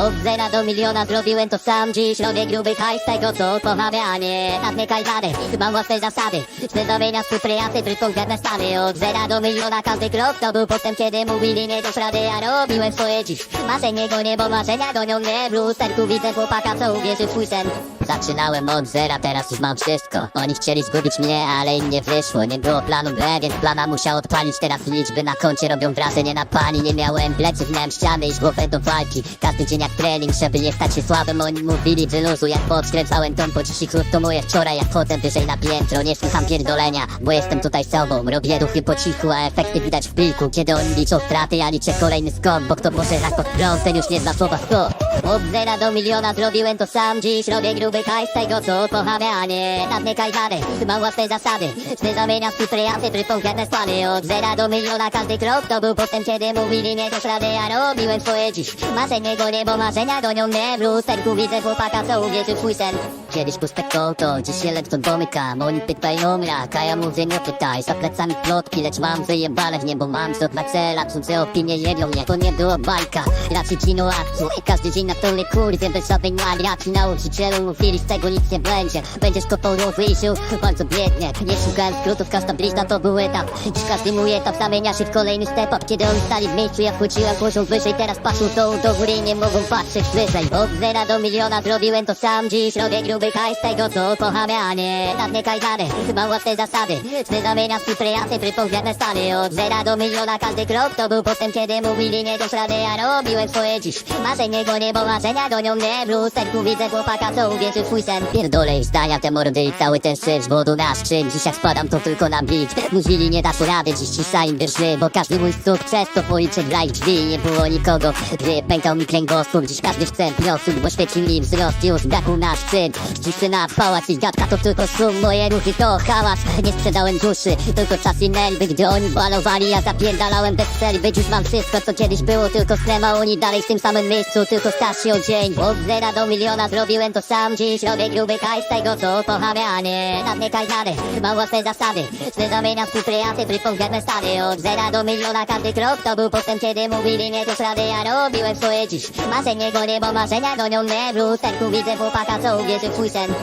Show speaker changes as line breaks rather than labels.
Od zera do miliona zrobiłem to sam Dziś. Robię gruby hajs tego co kocham a nie Nadmykaj żady, mam własne zasady. Chcę zamieniać współpracę przez konkretne stany. Od zera do miliona każdy krok to był postęp Kiedy mówili nie dasz rady, ja robiłem swoje dziś. Marzenie gonię, bo marzenia gonią mnie W lusterku. Widzę chłopaka co uwierzy w swój sen Zaczynałem od zera, teraz już mam wszystko. Oni chcieli zgubić mnie, ale im nie wyszło Nie było planu B, więc plana musiał odpalić Teraz liczby. Na koncie robią wrażenie na pani Nie miałem pleców, miałem ściany i głowę do walki. Każdy dzień jak trening, żeby nie stać się słabym Oni mówili wyluzuj, jak podkręcałem tą po klub to moje wczoraj Jak potem wyżej na piętro, nie słucham pierdolenia Bo jestem tutaj sobą, robię ruchy po cichu A efekty widać w pliku, kiedy oni liczą straty Ja liczę kolejny skok, bo kto pożera pod prąd Ten już nie zna słowa skok Od zera do miliona zrobiłem to sam Dziś. Robię gruby hajs tego co kocham a nie Nadmykaj żady, mam własne zasady Chcę zamieniać współpracę przez konkretne stany. Od zera do miliona każdy krok to był postęp Kiedy mówili nie dasz rady, ja robiłem swoje dziś. Marzenie gonię, bo marzenia gonią mnie. W lusterku widzę chłopaka co uwierzy w sen. Kiedyś puste konto, dziś się ledwo domykam Oni pytają mrak, a ja mówię nie pytaj Za plecami plotki, lecz mam wyjebane w niebo. Mam wzrok na cela, cudze opinie jebią mnie. To nie było bajka, raczej kino akcji Każdy dzień na pełnej kurwie, bez żadnej nagraki Nauczycielu mówili, z tego nic nie będzie. Będziesz kopał żył bardzo biednie. Nie szukałem skrótów, każda blizna to był etap. Dziś każdy mój etap zamienia się w kolejny step up. Kiedy oni stali w miejscu, ja wchodziłem poziom wyżej. Teraz patrzą do, do góry nie mogą patrzeć wyżej. Od zera do miliona zrobiłem to sam Dziś. Robię gruby hajs z tego co kocham ja nie Nadmykaj żady, mam własne zasady Chcę zamieniać współpracę przez konkretne stany. Od zera do miliona każdy krok to był postęp Kiedy mówili nie dasz rady, ja robiłem swoje dziś. Marzenie gonię, bo marzenia gonią mnie W lusterku widzę chłopaka co uwierzy w swój sen. Pierdolę ich zdania te mordy i cały ten syf wodu nasz czyn, dziś jak spadam to tylko na bit. Mówili nie dasz rady, dziś cisza im wierzy Bo każdy mój stóp przez to policzy dla ich drzwi. Nie było nikogo, gdy pękał mi kręgosłup. Dziś każdy chce wiosód, bo świeci mi wzrost Już brakł nasz syn, cisy na pałac I gadka to tylko szum, moje ruchy to hałas. Nie sprzedałem duszy, tylko czas i nerwy Gdy oni balowali, ja zapierdalałem bez przerwy Dziś mam wszystko, co kiedyś było tylko strema Oni dalej w tym samym miejscu, tylko starsi o dzień Od zera do miliona zrobiłem to sam. Dziś robię gruby hajs z tego, co kocham ja nie Nadmykaj żady, mam własne zasady Chcę zamieniać współpracę przez konkretne stany Od zera do miliona każdy krok to był postęp Kiedy mówili nie dasz rady, ja robiłem swoje dziś. Marzenie gonię, bo marzenia gonią mnie W lusterku widzę chłopaka, co uwierzy w swój sen